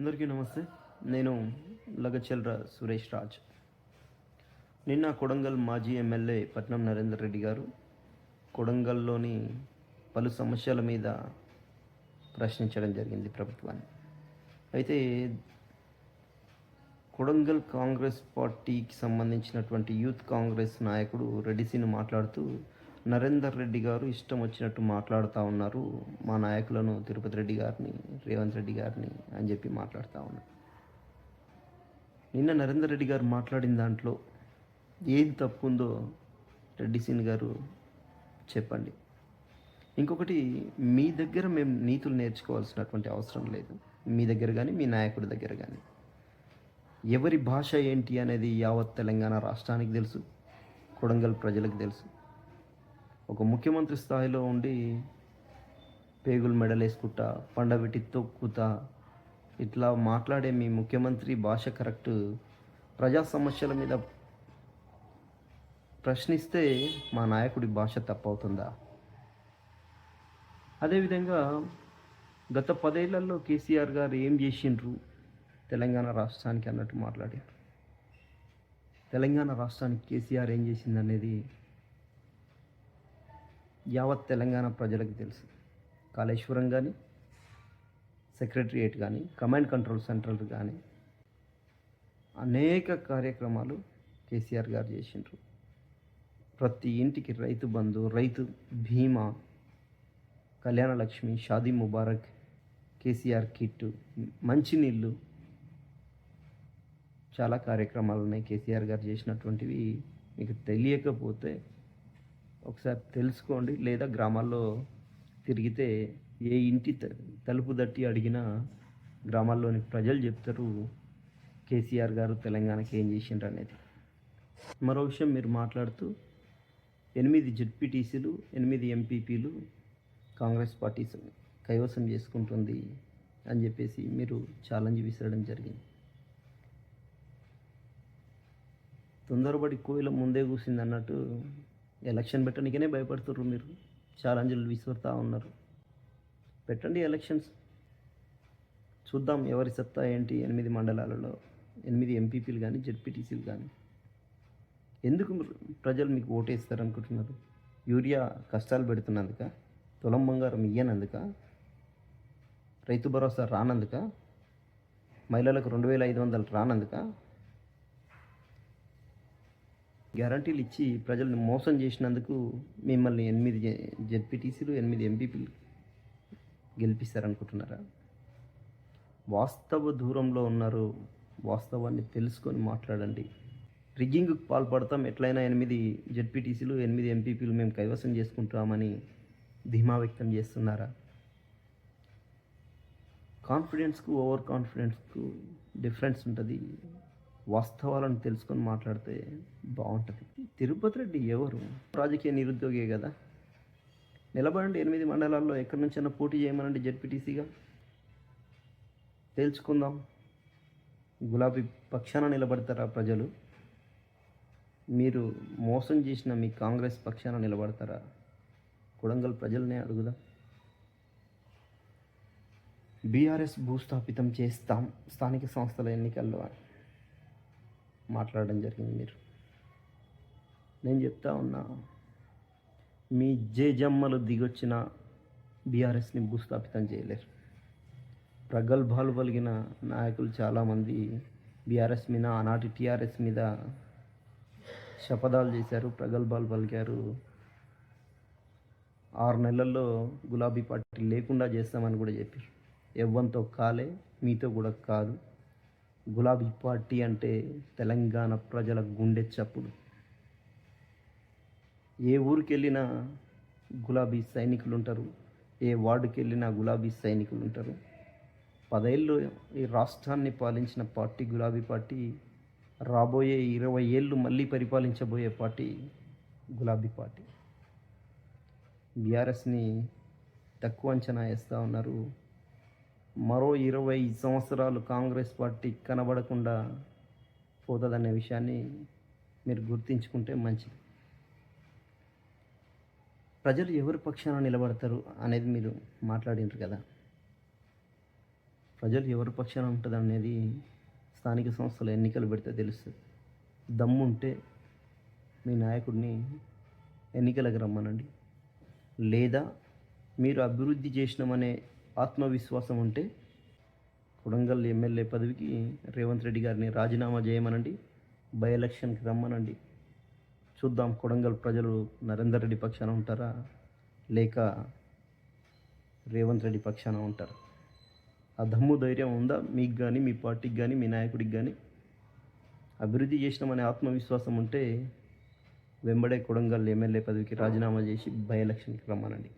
అందరికీ నమస్తే. నేను లగచెల్ర సురేష్ రాజ్. నిన్న కొడంగల్ మాజీ ఎమ్మెల్యే పట్నం నరేందర్ రెడ్డి గారు కొడంగల్లోని పలు సమస్యల మీద ప్రశ్నించడం జరిగింది ప్రభుత్వాన్ని. అయితే కొడంగల్ కాంగ్రెస్ పార్టీకి సంబంధించినటువంటి యూత్ కాంగ్రెస్ నాయకుడు రెడ్డిసిని మాట్లాడుతూ నరేందర్ రెడ్డి గారు ఇష్టం వచ్చినట్టు మాట్లాడుతూ ఉన్నారు. మా నాయకులను తిరుపతి రెడ్డి గారిని రేవంత్ రెడ్డి గారిని అని చెప్పి మాట్లాడుతూ ఉన్నారు. నిన్న నరేందర్ రెడ్డి గారు మాట్లాడిన దాంట్లో ఏది తప్పు ఉందో రెడ్డి సీన్ గారు చెప్పండి. ఇంకొకటి మీ దగ్గర మేము నీతులు నేర్చుకోవాల్సినటువంటి అవసరం లేదు. మీ దగ్గర కానీ మీ నాయకుడి దగ్గర కానీ ఎవరి భాష ఏంటి అనేది యావత్ తెలంగాణ రాష్ట్రానికి తెలుసు. కొడంగల్ ప్రజలకు తెలుసు. ఒక ముఖ్యమంత్రి స్థాయిలో ఉండి పేగులు మెడలేసుకుంటా పండబెట్టి తొక్కుతా ఇట్లా మాట్లాడే మీ ముఖ్యమంత్రి భాష కరెక్ట్. ప్రజా సమస్యల మీద ప్రశ్నిస్తే మా నాయకుడి భాష తప్పవుతుందా? అదేవిధంగా గత పదేళ్ళలో కేసీఆర్ గారు ఏం చేసిండ్రు? తెలంగాణ రాష్ట్రానికి అన్నట్టు మాట్లాడారు. తెలంగాణ రాష్ట్రానికి కేసీఆర్ ఏం చేసిందనేది యావత్ తెలంగాణ ప్రజలకు తెలుసు. కాళేశ్వరం కానీ సెక్రటరియేట్ కానీ కమాండ్ కంట్రోల్ సెంటర్ కానీ అనేక కార్యక్రమాలు కేసీఆర్ గారు చేసిండ్రు. ప్రతి ఇంటికి రైతు బంధు రైతు బీమా కళ్యాణ లక్ష్మి షాదీ ముబారక్ కేసీఆర్ కిట్ మంచినీళ్ళు చాలా కార్యక్రమాలు ఉన్నాయి. కేసీఆర్ గారు చేసినటువంటివి మీకు తెలియకపోతే ఒకసారి తెలుసుకోండి. లేదా గ్రామాల్లో తిరిగితే ఏ ఇంటి తలుపు తట్టి అడిగినా గ్రామాల్లోని ప్రజలు చెప్తారు కేసీఆర్ గారు తెలంగాణకి ఏం చేసిండ్రు అనేది. మరో విషయం మీరు మాట్లాడుతూ ఎనిమిది జెడ్పీటీసీలు ఎనిమిది ఎంపీపీలు కాంగ్రెస్ పార్టీ కైవసం చేసుకుంటుంది అని చెప్పేసి మీరు ఛాలెంజ్ విసరడం జరిగింది. తొందరపడి కోయిల ముందే కూసింది అన్నట్టు ఎలక్షన్ పెట్టడానికనే భయపడుతున్నారు మీరు. ఛాలెంజ్లు విసురుతూ ఉన్నారు. పెట్టండి ఎలక్షన్స్. చూద్దాం ఎవరి సత్తా ఏంటి ఎనిమిది మండలాలలో. ఎనిమిది ఎంపీపీలు కానీ జెడ్పీటీసీలు కానీ ఎందుకు మీరు- ప్రజలు మీకు ఓటేస్తారు అనుకుంటున్నారు యూరియా కష్టాలు పెడుతున్నందుక? తులం బంగారం ఇయ్యనందుక? రైతు భరోసా రానందుక? మహిళలకు రెండు వేల ఐదు వందలు రానందుక? గ్యారంటీలు ఇచ్చి ప్రజల్ని మోసం చేసినందుకు మిమ్మల్ని ఎనిమిది జెడ్పీటీసీలు ఎనిమిది ఎంపీపీలు గెలిపిస్తారనుకుంటున్నారా? వాస్తవ దూరంలో ఉన్నారు. వాస్తవాన్ని తెలుసుకొని మాట్లాడండి. రిగ్గింగ్కి పాల్పడతాం. ఎట్లయినా ఎనిమిది జెడ్పీటీసీలు ఎనిమిది ఎంపీపీలు మేము కైవసం చేసుకుంటామని ధీమా వ్యక్తం చేస్తున్నారా? కాన్ఫిడెన్స్కు ఓవర్ కాన్ఫిడెన్స్కు డిఫరెన్స్ ఉంటుంది. వాస్తవాలను తెలుసుకొని మాట్లాడితే బాగుంటుంది. తిరుపతి రెడ్డి ఎవరు? రాజకీయ నిరుద్యోగే కదా. నిలబడండి ఎనిమిది మండలాల్లో ఎక్కడి నుంచైనా పోటీ చేయమనండి జడ్పీటీసీగా. తేల్చుకుందాం గులాబీ పక్షాన నిలబడతారా ప్రజలు? మీరు మోసం చేసిన మీ కాంగ్రెస్ పక్షాన నిలబడతారా? కొడంగల్ ప్రజలనే అడుగుదాం. బీఆర్ఎస్ భూస్థాపితం చేస్తాం స్థానిక సంస్థల ఎన్నికల్లో అని. మాట్లాడడం జరిగింది మీరు. నేను చెప్తా ఉన్నా మీ జేజమ్మలు దిగొచ్చిన బీఆర్ఎస్ని భూస్థాపితం చేయలేరు. ప్రగల్భాలు పలిగిన నాయకులు చాలామంది బీఆర్ఎస్ మీద ఆనాటి టీఆర్ఎస్ మీద శపథాలు చేశారు ప్రగల్భాలు పలికారు. ఆరు నెలల్లో గులాబీ పార్టీ లేకుండా చేస్తామని కూడా చెప్పారు. ఎవ్వంతో కాలే మీతో కూడా కాదు. గులాబీ పార్టీ అంటే తెలంగాణ ప్రజల గుండె చప్పుడు ఏ ఊరికి వెళ్ళినా గులాబీ సైనికులు ఉంటారు ఏ వార్డుకి వెళ్ళినా గులాబీ సైనికులు ఉంటారు పదేళ్ళు ఈ రాష్ట్రాన్ని పాలించిన పార్టీ గులాబీ పార్టీ రాబోయే ఇరవై ఏళ్ళు మళ్ళీ పరిపాలించబోయే పార్టీ గులాబీ పార్టీ. బీఆర్ఎస్ని తక్కువ అంచనా వేస్తూ ఉన్నారు మరో ఇరవై సంవత్సరాలు కాంగ్రెస్ పార్టీ కనబడకుండా పోతుందనే విషయాన్ని మీరు గుర్తించుకుంటే మంచిది. ప్రజలు ఎవరి పక్షాన నిలబడతారు అనేది మీరు మాట్లాడినారు కదా. ప్రజలు ఎవరి పక్షాన ఉంటుంది అనేది స్థానిక సంస్థల ఎన్నికలు పెడితే తెలుస్తుంది. దమ్ముంటే మీ నాయకుడిని ఎన్నికలకు రమ్మనండి. లేదా మీరు అభివృద్ధి చేసినామనే ఆత్మవిశ్వాసం ఉంటే కొడంగల్ ఎమ్మెల్యే పదవికి రేవంత్ రెడ్డి గారిని రాజీనామా చేయమనండి బై ఎలక్షన్కి రమ్మనండి. చూద్దాం కొడంగల్ ప్రజలు నరేందర్ రెడ్డి పక్షాన ఉంటారా లేక రేవంత్ రెడ్డి పక్షాన ఉంటారా? ఆ దమ్ము ధైర్యం ఉందా? మీకు కానీ మీ పార్టీకి కానీ మీ నాయకుడికి కానీ అభివృద్ధి చేసినామనే ఆత్మవిశ్వాసం ఉంటే వెంబడే కొడంగల్ ఎమ్మెల్యే పదవికి రాజీనామా చేసి బై ఎలక్షన్కి రమ్మనండి.